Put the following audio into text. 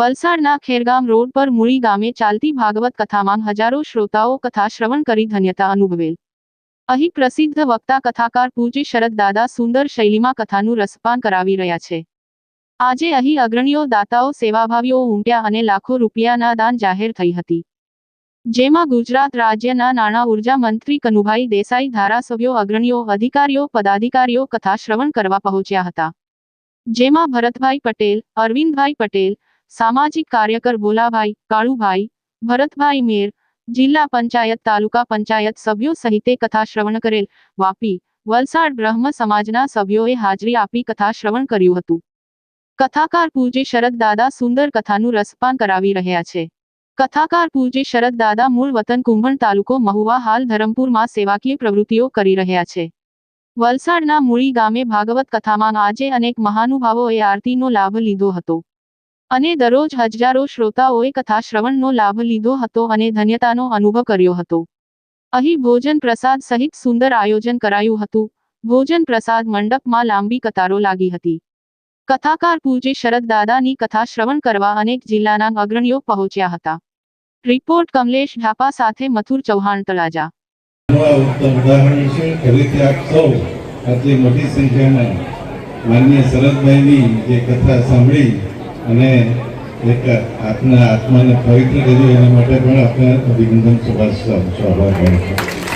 વલસાડના ખેરગામ રોડ પર મૂળી ગામે ચાલતી ભાગવત કથામાં હજારો શ્રોતાઓ કથા શ્રવણ કરી ધન્યતા અનુભવેલ. અહીં પ્રસિદ્ધ વક્તા કથાકાર પૂજ્ય શરદ દાદા સુંદર શૈલીમાં કથાનું રસપાન કરાવી રહ્યા છે. આજે અહીં અગ્રણીઓ દાતાઓ, સેવાભાવીઓ ઉમટ્યા અને લાખો રૂપિયાના દાન જાહેર થઈ હતી. જેમાં ગુજરાત રાજ્યના નાણાં ઊર્જા મંત્રી કનુભાઈ દેસાઈ, ધારાસભ્યો, અગ્રણીઓ, અધિકારીઓ, પદાધિકારીઓ કથા શ્રવણ કરવા પહોંચ્યા હતા. જેમાં ભરતભાઈ પટેલ, અરવિંદભાઈ પટેલ સામાજિક કાર્યકર ભોલાભાઈ કાળુભાઈ, ભરતભાઈ મેર, જિલ્લા પંચાયત, તાલુકા પંચાયત સભ્યો સહિતે કથા શ્રવણ કરેલ. વાપી, વલસાડ બ્રહ્મ સમાજના સભ્યોએ હાજરી આપી કથા શ્રવણ કર્યું હતું. કથાકાર પૂજ્ય શરદ દાદા સુંદર કથાનું રસપાન કરાવી રહ્યા છે. કથાકાર પૂજ્ય શરદ દાદા મૂળ વતન કુંભણ તાલુકો મહુવા હાલ ધરમપુરમાં સેવાકીય પ્રવૃત્તિઓ કરી રહ્યા છે. વલસાડના મૂળી ગામે ભાગવત કથામાં આજે અનેક મહાનુભાવોએ આરતીનો લાભ લીધો હતો. અને દરરોજ હજારો શ્રોતાઓએ કથા શ્રવણનો લાભ લીધો હતો અને ધન્યતાનો અનુભવ કર્યો હતો. અહીં ભોજન પ્રસાદ સહિત સુંદર આયોજન કરાયું હતું. ભોજન પ્રસાદ મંડપમાં લાંબી કતારો લાગી હતી. કથાકાર પૂજ્ય શરદ દાદાની કથા શ્રવણ કરવા અનેક જિલ્લાના અગ્રણીઓ પહોંચ્યા હતા. રિપોર્ટ કમલેશ ઢાપા સાથે મથુર ચૌહાણ તળાજા. મોટી સંખ્યામાં માન્ય શરદભાઈની જે કથા સાંભળી અને એક આપના આત્માને પવિત્ર કર્યું એના માટે પણ આપને અભિનંદન શુભાશ આભાર માનું છું